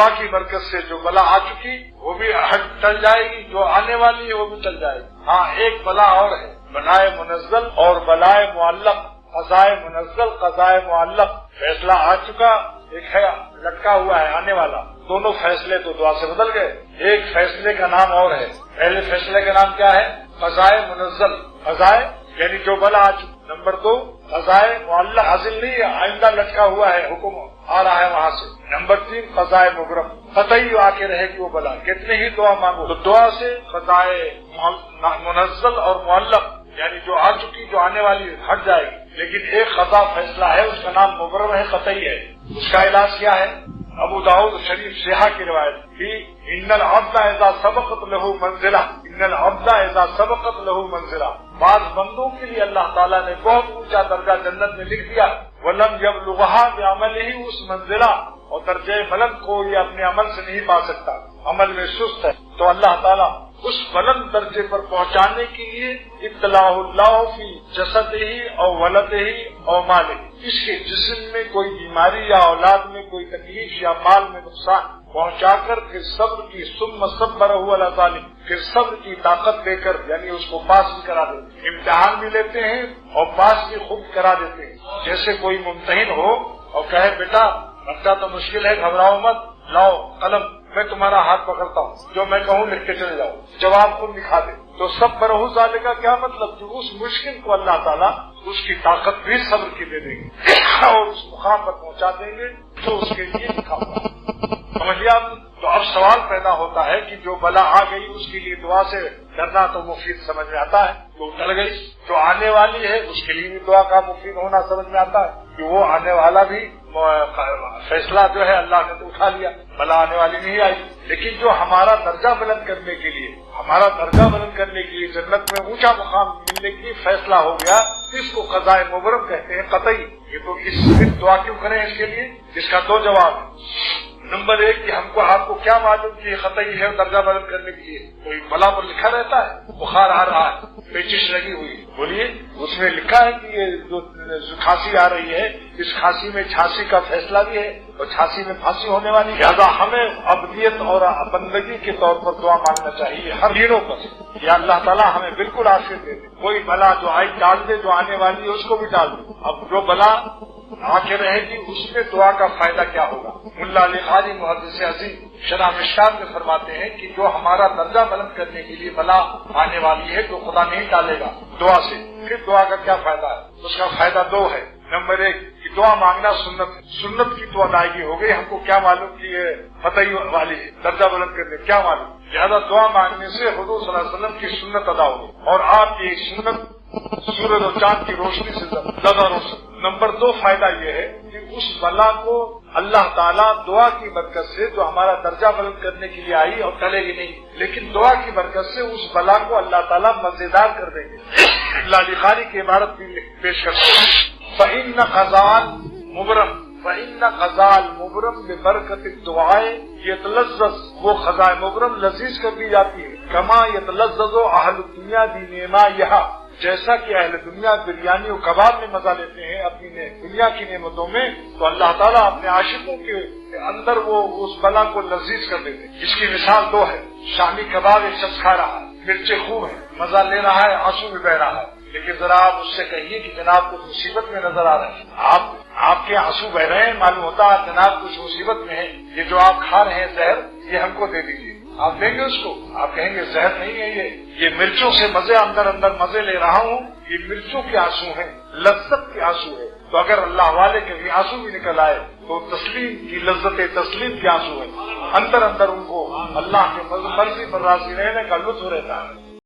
दुआ की बरकत से जो बला आ चुकी, वो भी टल जाएगी, जो आने वाली है वो भी टल जाएगी। हाँ एक बला और है, बनाए मुनजल और बलाए मुअल्लक कजाए मुनजल कजाए मुअल्लक फैसला आ चुका, एक है, लटका हुआ है, आने वाला। दोनों फैसले तो दुआ से बदल गए। एक फैसले का नाम और है। पहले फैसले का नाम क्या है? कजाए मुनजल कजाए, यानी जो बला आ चुका, नंबर दो कजाए मुअल्लक हासिल नहीं है, आइंदा लटका हुआ है, हुक्म आ रहा है वहाँ से। नंबर तीन फजाए मुगरम। कतई आके रहेगी वो बला। कितने ही दुआ मांगो। तो दुआ से फजाए मुनजल और मुअल्लक यानी जो आ चुकी, जो आने वाली हट जाएगी। लेकिन एक खजा फैसला है, उसका नाम मुबरम है कतई है। उसका इलाज क्या है? अबू दाऊद शरीफ सिहा की रिवायत की इन्नल अब्दा ऐसा सबकत लहू मंजिला, इन्नल अब्दा ऐसा सबकत लहू मंजिला। बाद बंदों के लिए अल्लाह ताला ने बहुत ऊँचा दर्जा जन्नत में लिख दिया, वलम जब लुहा अमल ही उस मंजिला, और दर्जे मलक को ये अपने अमल से नहीं पा सकता। अमल में सुस्त है तो अल्लाह ताला उस बुलंद दर्जे पर पहुँचाने के लिए इतलाफी जसद ही, और वलद ही, और माल इसके जिसम में कोई बीमारी या औलाद में कोई तकलीफ़ या माल में नुकसान पहुंचाकर फिर सब्र की सुम सब्र हुआ फिर सब्र की ताकत देकर, यानी उसको पास भी करा देते इम्तिहान भी लेते हैं, और पास भी खुद करा देते हैं। जैसे कोई मुमतहिन हो, और कहे, बेटा लगता तो मुश्किल है, घबराओ मत, लाओ कलम। मैं तुम्हारा हाथ पकड़ता हूँ। जो मैं कहूँ लिख के चले जाओ। जवाब खुद दिखा दे तो सब बरहू जाले का क्या मतलब? कि उस मुश्किल को अल्लाह ताला उसकी ताकत भी सब्र की दे देंगे। और उस मुकाम पर पहुँचा देंगे तो उसके लिए लिखा समझिए आप? तो अब सवाल पैदा होता है कि जो बला आ गई, उसके लिए दुआ से डरना तो मुफीद समझ में आता है। तो डर गई। जो आने वाली है, उसके लिए भी दुआ का मुफीद होना समझ में आता है। कि वो आने वाला भी फैसला जो है अल्लाह ने तो उठा लिया बला आने वाली नहीं आई। लेकिन जो हमारा दर्जा बुलंद करने के लिए, हमारा दर्जा बुलंद करने के लिए जन्नत में ऊँचा मुकाम मिलने के फैसला हो गया, इसको कजाए मुबरम कहते हैं कतई। ये तो इस दुआ क्यों करें इसके लिए? इसका दो जवाब है। नंबर एक कि हमको, आपको क्या मालूम कि खतई है दर्जा बुलंद करने के लिए? कोई बला पर लिखा रहता है? बुखार आ रहा है, पेचिश लगी हुई बोलिए उसमें लिखा है कि ये जो खांसी आ रही है, इस खांसी में छांसी का फैसला भी है और छांसी में फांसी होने वाली लिहाजा हमें अबदियत और बंदगी के तौर पर दुआ मांगना चाहिए हर दिनों पर। या अल्लाह ताला हमें बिल्कुल आशीष कोई बला जो आई डाल दे, जो आने वाली है, उसको भी डाल दे। अब जो बला आके रहेगी उसमें दुआ का फ़ायदा क्या होगा? मुल्ला अली खाली मुहदस अजीम शराब शाह में फरमाते हैं कि जो हमारा दर्जा बुलंद करने के लिए बला आने वाली है तो खुदा नहीं डालेगा दुआ से। फिर दुआ का क्या फ़ायदा है? उसका फ़ायदा दो है। नंबर एक दुआ मांगना सुन्नत सुन्नत की तो अदायगी हो गई। हमको क्या मालूम कि ये फतही वाली है दर्जा बुलंद करने, क्या मालूम? ज़्यादा दुआ मांगने से हजूर वसल्लम की सुन्नत अदा होगी और आपकी सुन्नत सूरज और चाँद की रोशनी से ज़्यादा रोशनी। नंबर दो फ़ायदा ये है कि उस बला को अल्लाह ताला दुआ की बरकत से जो हमारा दर्जा बुलंद करने के लिए आई और टलेगी नहीं, लेकिन दुआ की बरकत से उस बला को अल्लाह ताला मज़ेदार कर देंगे। लालिखारी की इमारत भी पेश करते हैं। फ़िन खजाल मुबरम फ़िन खजाल मुबरम में बरकत दुआए ये तलज़ वो खजाए मुबरम लजीज कर दी जाती है कमा ये तलज़ अहल दुनिया दी नेमा यहाँ जैसा कि अहल दुनिया बिरयानी और कबाब में मज़ा लेते हैं अपनी ने, दुनिया की नेमतों में तो अल्लाह ताला अपने आशिकों के अंदर वो उस बला को लजीज कर देते हैं इसकी मिसाल दो है शामी कबाब एक शख्स खा रहा है मिर्चे खूब है मज़ा ले रहा है आँसू भी बह रहा है लेकिन जरा आप उससे कहिए कि जनाब कुछ मुसीबत में नज़र आ रहे हैं। आप, आपके आँसू बह रहे हैं, मालूम होता है जनाब कुछ मुसीबत में है। ये जो आप खा रहे हैं जहर, ये हमको दे दीजिए। आप देंगे उसको? आप कहेंगे, जहर नहीं है ये। ये मिर्चों से मज़े अंदर अंदर मज़े ले रहा हूँ। ये मिर्चों के आँसू हैं, लज्जत के आँसू है। तो अगर अल्लाह वाले के भी आँसू भी निकल आए तो तस्लीम की लज्जत तस्लीम के आँसू है। अंदर अंदर उनको अल्लाह के मर्ज़ी पर राज़ी रहने का लुत्फ रहता है।